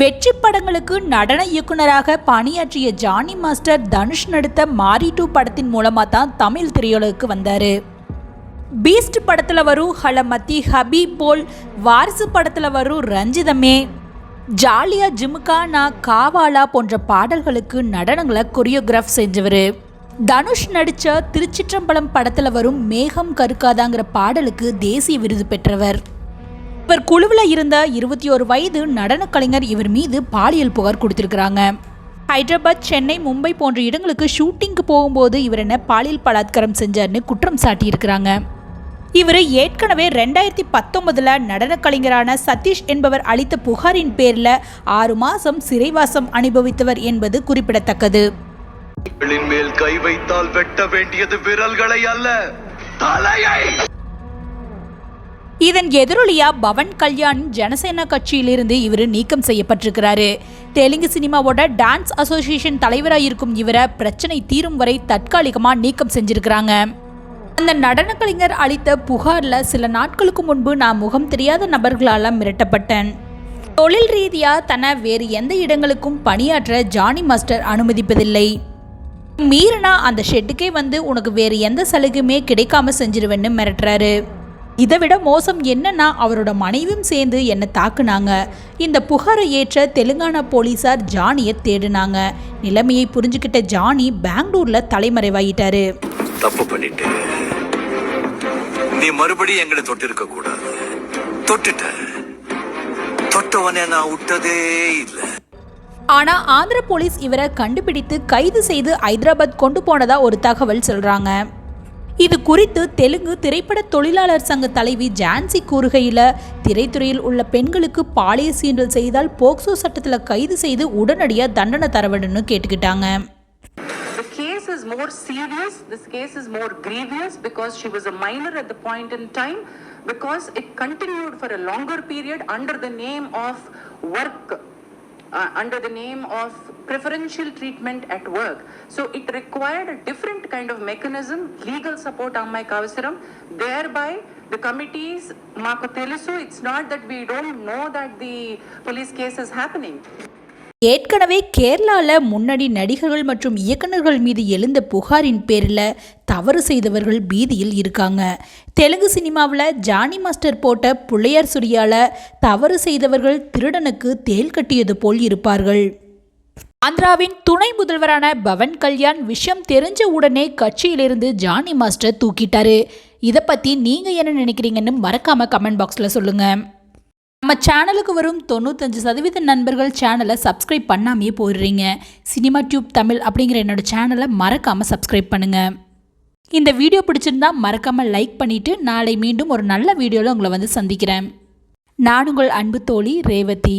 வெற்றி படங்களுக்கு நடன இயக்குனராக பணியாற்றிய ஜானி மாஸ்டர் தனுஷ் நடித்த மாரி டூ படத்தின் மூலமாக தான் தமிழ் திரையுலகுக்கு வந்தார். பீஸ்ட் படத்தில் வரும் ஹலமத்தி ஹபி போல் வாரிசு படத்தில் வரும் ரஞ்சிதமே. ஜாலியா ஜிமுகா நான் காவாலா போன்ற பாடல்களுக்கு நடனங்களை கொரியோகிராஃப் செஞ்சவர். தனுஷ் நடித்த திருச்சிற்றம்பலம் படத்தில் வரும் மேகம் கருக்காதாங்கிற பாடலுக்கு தேசிய விருது பெற்றவர். இவர் குழுவில் இருந்த இருபத்தி ஒரு வயது நடனக் கலைஞர் இவர் மீது பாலியல் புகார் கொடுத்திருக்கிறாங்க. ஹைதராபாத் சென்னை மும்பை போன்ற இடங்களுக்கு ஷூட்டிங்க்கு போகும்போது இவர் என்ன பாலியல் பலாத்காரம் செஞ்சார்னு குற்றம் சாட்டியிருக்கிறாங்க. இவர் ஏற்கனவே ரெண்டாயிரத்தி பத்தொன்பதில் நடனக் கலைஞரான சதீஷ் என்பவர் அளித்த புகாரின் பேரில் ஆறு மாதம் சிறைவாசம் அனுபவித்தவர் என்பது குறிப்பிடத்தக்கது. மேல் கை வைத்தால் வெட்ட வேண்டியது விரல்களை அல்ல தலையை! இதன் எதிரொலியா பவன் கல்யாண் ஜனசேனா கட்சியிலிருந்து இவர் நீக்கம் செய்யப்பட்டிருக்கிறாரு. தெலுங்கு சினிமாவோட டான்ஸ் அசோசியேஷன் தலைவராக இருக்கும் இவரை பிரச்சனை தீரும் வரை தற்காலிகமாக நீக்கம் செஞ்சிருக்கிறாங்க. அந்த நடனக் கலைஞர் அளித்த புகாரில் சில நாட்களுக்கு முன்பு நான் முகம் தெரியாத நபர்களால் மிரட்டப்பட்டேன். தொழில் ரீதியாக தன்னை வேறு எந்த இடங்களுக்கும் பணியாற்ற ஜானி மாஸ்டர் அனுமதிப்பதில்லை. மீறினா அந்த ஷெட்டுக்கே வந்து உனக்கு வேறு எந்த சலுகையுமே கிடைக்காம செஞ்சிருவேன்னு மிரட்டுறாரு. இதை விட மோசம் என்னன்னா அவரோட மனைவியும் சேர்ந்து என்னை தாக்குனாங்க. இந்த புகாரை ஏற்ற தெலுங்கானா போலீசார் ஜானியை தேடினாங்க. நிலைமையை புரிஞ்சுக்கிட்ட ஜானி பெங்களூர்ல தலைமறைவாயிட்டாரு. தப்பு பண்ணிட்டு. நீ மறுபடியும் எங்களை தொட்டிருக்க கூடாது. தொட்டுட்ட. தொட்டவனே நான் விட்டதே இல்லை. ஆனா ஆந்திர போலீஸ் இவரை கண்டுபிடித்து கைது செய்து ஹைதராபாத் கொண்டு போனதா ஒரு தகவல் சொல்றாங்க. இது குறித்து தெலுங்கு திரைப்பட தொழிலாளர் சங்க தலைவி ஜான்சி கூறுகையில் திரைத்துறையில் உள்ள பெண்களுக்கு பாலிய சீண்டல் செய்தால் போக்சோ சட்டத்தில் கைது செய்து உடனடியாக தண்டனை தர வேண்டும்னு கேட்டுக்கிட்டாங்க case is more serious, this case is more grievous because she was a minor at the point in time, because it continued for a longer period under the name of work, uh, under the name of preferential treatment at work. So it required a different kind of mechanism, legal support Ammai Kavasaram, thereby the committees, Mako Telusu, it's not that we don't know that the police case is happening. ஏற்கனவே கேரளாவில் முன்னணி நடிகர்கள் மற்றும் இயக்குநர்கள் மீது எழுந்த புகாரின் பேரில் தவறு செய்தவர்கள் பீதியில் இருக்காங்க. தெலுங்கு சினிமாவில் ஜானி மாஸ்டர் போட்ட புள்ளையார் சுரியால தவறு செய்தவர்கள் திருடனுக்கு தேல் கட்டியது போல் இருப்பார்கள். ஆந்திராவின் துணை முதல்வரான பவன் கல்யாண் விஷயம் தெரிஞ்ச உடனே கட்சியிலிருந்து ஜானி மாஸ்டர் தூக்கிட்டாரு. இதை பற்றி நீங்கள் என்ன நினைக்கிறீங்கன்னு மறக்காமல் கமெண்ட் பாக்ஸில் சொல்லுங்கள் நம்ம சேனலுக்கு வரும் தொண்ணூத்தஞ்சு சதவீத நண்பர்கள் சேனலை சப்ஸ்கிரைப் பண்ணாமையே போயிடுறீங்க. சினிமா டியூப் தமிழ் அப்படிங்கிற என்னோட சேனலை மறக்காமல் சப்ஸ்கிரைப் பண்ணுங்கள் இந்த வீடியோ பிடிச்சிருந்தா மறக்காமல் லைக் பண்ணிவிட்டு நாளை மீண்டும் ஒரு நல்ல வீடியோவில் உங்களை வந்து சந்திக்கிறேன். நான் உங்கள் அன்பு தோழி ரேவதி.